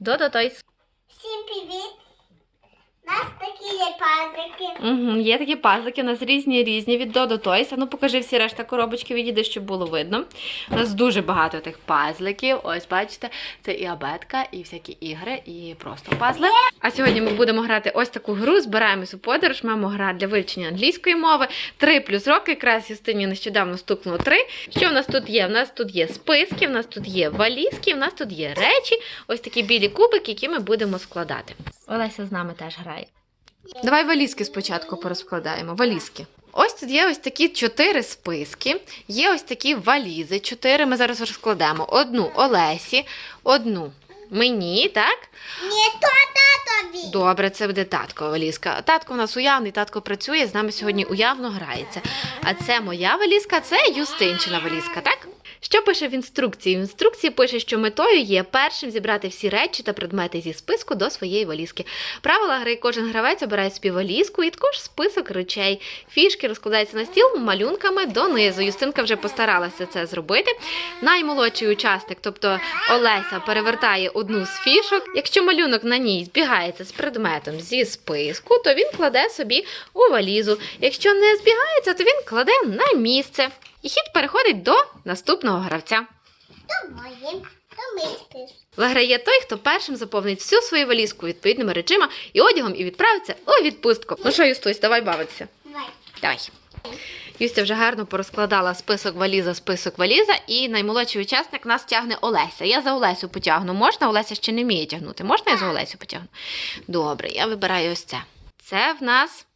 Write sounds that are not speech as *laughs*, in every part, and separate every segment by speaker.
Speaker 1: Додо Тойс.
Speaker 2: Всім привіт! У є пазики.
Speaker 1: Угу, є такі пазики, у нас різні різні від Додо Тойс. А ну покажи всі решта коробочки, відійди, щоб було видно. У нас дуже багато тих пазликів. Ось бачите, це і абетка, і всякі ігри, і просто пазли. А сьогодні ми будемо грати ось таку гру. Збираємось у подорож. Маємо гра для вивчення англійської мови. Три плюс роки. Якраз Юстині нещодавно стукнуло три. Що в нас тут є? В нас тут є списки, в нас тут є валізки, в нас тут є речі. Ось такі білі кубики, які ми будемо складати. Олеся з нами теж грає. Давай валізки спочатку порозкладаємо. Валізки. Ось тут є ось такі чотири списки. Є ось такі валізи. Чотири ми зараз розкладемо. Одну Олесі, одну мені, так?
Speaker 2: Ні, то татові.
Speaker 1: Добре, це буде татко валізка. Татко у нас уявний, татко працює, з нами сьогодні уявно грається. А це моя валізка, це Юстинчина валізка, так? Що пише в інструкції? В інструкції пише, що метою є першим зібрати всі речі та предмети зі списку до своєї валізки. Правила гри кожен гравець обирає собі валізку і також список речей. Фішки розкладаються на стіл малюнками донизу. Юстинка вже постаралася це зробити. Наймолодший учасник, тобто Олеся, перевертає одну з фішок. Якщо малюнок на ній збігається з предметом зі списку, то він кладе собі у валізу. Якщо не збігається, то він кладе на місце. І хід переходить до наступного гравця.
Speaker 2: Мій.
Speaker 1: Виграє той, хто першим заповнить всю свою валізку відповідними речима і одягом і відправиться у відпустку. Ну що, Юстусь, давай бавитися.
Speaker 2: Давай.
Speaker 1: Давай. Юстя вже гарно порозкладала список валіза, список валіза, і наймолодший учасник нас тягне Олеся. Я за Олесю потягну. Можна? Олеся ще не вміє тягнути. Можна я за Олесю потягну? Добре, я вибираю ось це. Це в нас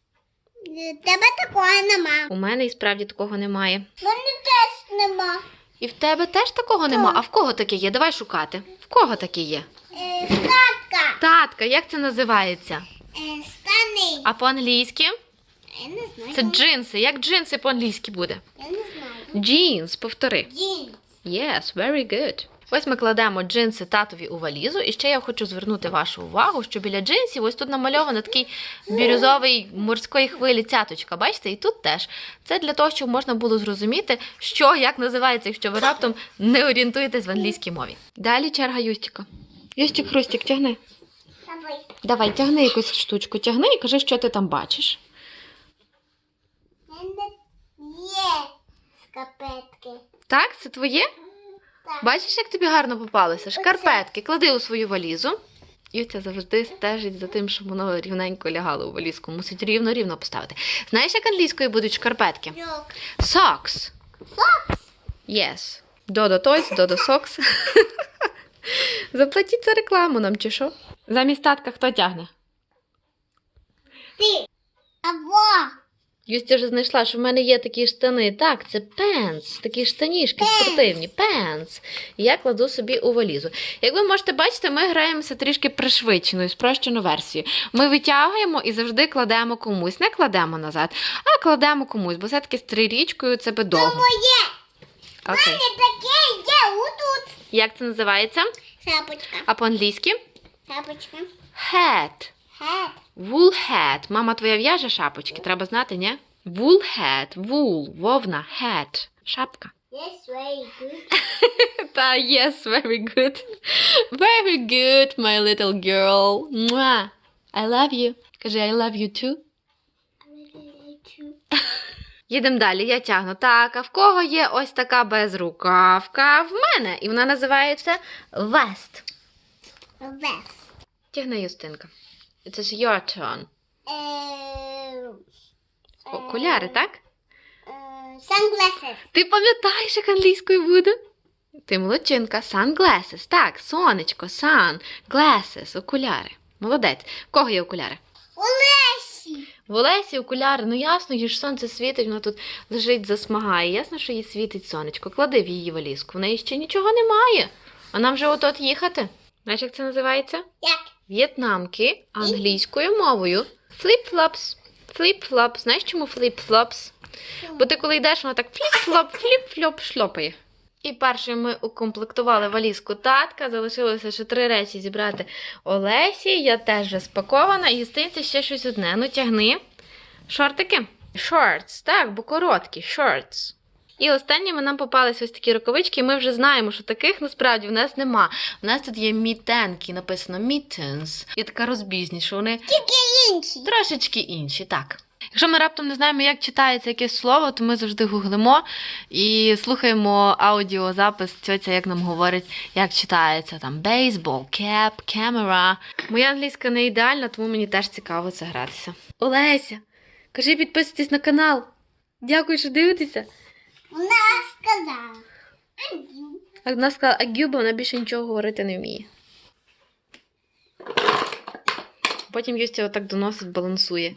Speaker 2: Тебе такого нема.
Speaker 1: у мене і справді такого немає.
Speaker 2: Мене теж нема.
Speaker 1: І в тебе теж такого нема. А в кого таке є? Давай шукати. В кого таке є?
Speaker 2: Е, татка.
Speaker 1: Татка, як це називається?
Speaker 2: Е, штани.
Speaker 1: А по-англійськи?
Speaker 2: Я не знаю.
Speaker 1: Це джинси. Як джинси по-англійськи буде?
Speaker 2: Я не знаю.
Speaker 1: Jeans, повтори.
Speaker 2: Джинс.
Speaker 1: Yes, very good. Ось ми кладемо джинси татові у валізу. І ще я хочу звернути вашу увагу, що біля джинсів ось тут намальовано такий бірюзовий морської хвилі цяточка. Бачите, і тут теж. Це для того, щоб можна було зрозуміти, що як називається, якщо ви раптом не орієнтуєтесь в англійській мові. Далі черга Юстіка. Юстік, Хрустік, тягни.
Speaker 2: Давай.
Speaker 1: Давай, тягни якусь штучку, тягни і кажи, що ти там бачиш.
Speaker 2: Є скапетки.
Speaker 1: Так, це твоє? Бачиш, як тобі гарно попалося? Шкарпетки клади у свою валізу. Юця завжди стежить за тим, щоб воно рівненько лягало у валізку. Мусить рівно-рівно поставити. Знаєш, як англійською будуть шкарпетки? Socks.
Speaker 2: Сокс.
Speaker 1: Yes. Додо Toys, Додо Socks. *laughs* Заплатіть за рекламу нам чи що? Замість татка хто тягне?
Speaker 2: Ти. Або.
Speaker 1: Юстя вже знайшла, що в мене є такі штани. Так, це пенс, такі штанішки спортивні, пенс. І я кладу собі у валізу. Як ви можете бачити, ми граємося трішки пришвидшеною, спрощену версію. Ми витягуємо і завжди кладемо комусь. Не кладемо назад, а кладемо комусь, бо все-таки з трирічкою це би довго. Окей.
Speaker 2: Не таке є отут.
Speaker 1: Як це називається?
Speaker 2: Шапочка.
Speaker 1: А по-англійськи?
Speaker 2: Шапочка.
Speaker 1: Hat.
Speaker 2: Хет.
Speaker 1: Wool hat. Мама твоя в'яже шапочки, треба знати, ні? Wool hat. Wool. Вовна. Hat. Шапка.
Speaker 2: Yes, very good. *laughs*
Speaker 1: Та, yes, very good. Very good, my little girl. Mwah. I love you. Кажи, I love you too. *laughs* Їдемо далі, я тягну. Так, а в кого є ось така безрукавка? В мене. І вона називається vest.
Speaker 2: Вес.
Speaker 1: Тягни, Юстинка. It is your turn.
Speaker 2: Е,
Speaker 1: Окуляри, так?
Speaker 2: е, Sunglasses.
Speaker 1: Ти пам'ятаєш, як англійською буде? Ти молодчинка. Sunglasses. Так, сонечко, sun, glasses, окуляри. Молодець. В кого є окуляри?
Speaker 2: Олесі.
Speaker 1: В Олесі окуляри, ну ясно, їй ж сонце світить, вона тут лежить, засмагає. Ясно, що їй світить сонечко. Клади в її валізку. В неї ще нічого немає. А нам вже от-от їхати. Знаєш, як це називається?
Speaker 2: Як?
Speaker 1: В'єтнамки англійською мовою. Фліп-флопс. Фліп-флоп. Знаєш, чому фліп-флопс? Бо ти коли йдеш, вона так фліп-флоп, фліп-флоп шльопає. І першою ми укомплектували валізку татка. Залишилося ще три речі зібрати Олесі. Я теж вже спакована. І стається ще щось одне. Ну, тягни. Шортики? Shorts, так, бо короткі. Shorts. І останніми нам попались ось такі рукавички. Ми вже знаємо, що таких насправді в нас нема. У нас тут є мітенки, написано mittens. І така розбіжність, що вони
Speaker 2: Інші.
Speaker 1: трошечки інші, так. Якщо ми раптом не знаємо, як читається якесь слово, то ми завжди гуглимо і слухаємо аудіозапис тьотя, як нам говорить, як читається там бейсбол, кеп, камера. Моя англійська не ідеальна, тому мені теж цікаво це гратися. Олеся, кажи підписуйтесь на канал. Дякую, що дивитеся.
Speaker 2: Вона сказала. Адю.
Speaker 1: Вона сказала, а бо вона більше нічого говорити не вміє. Потім Юстя отак доносить, балансує.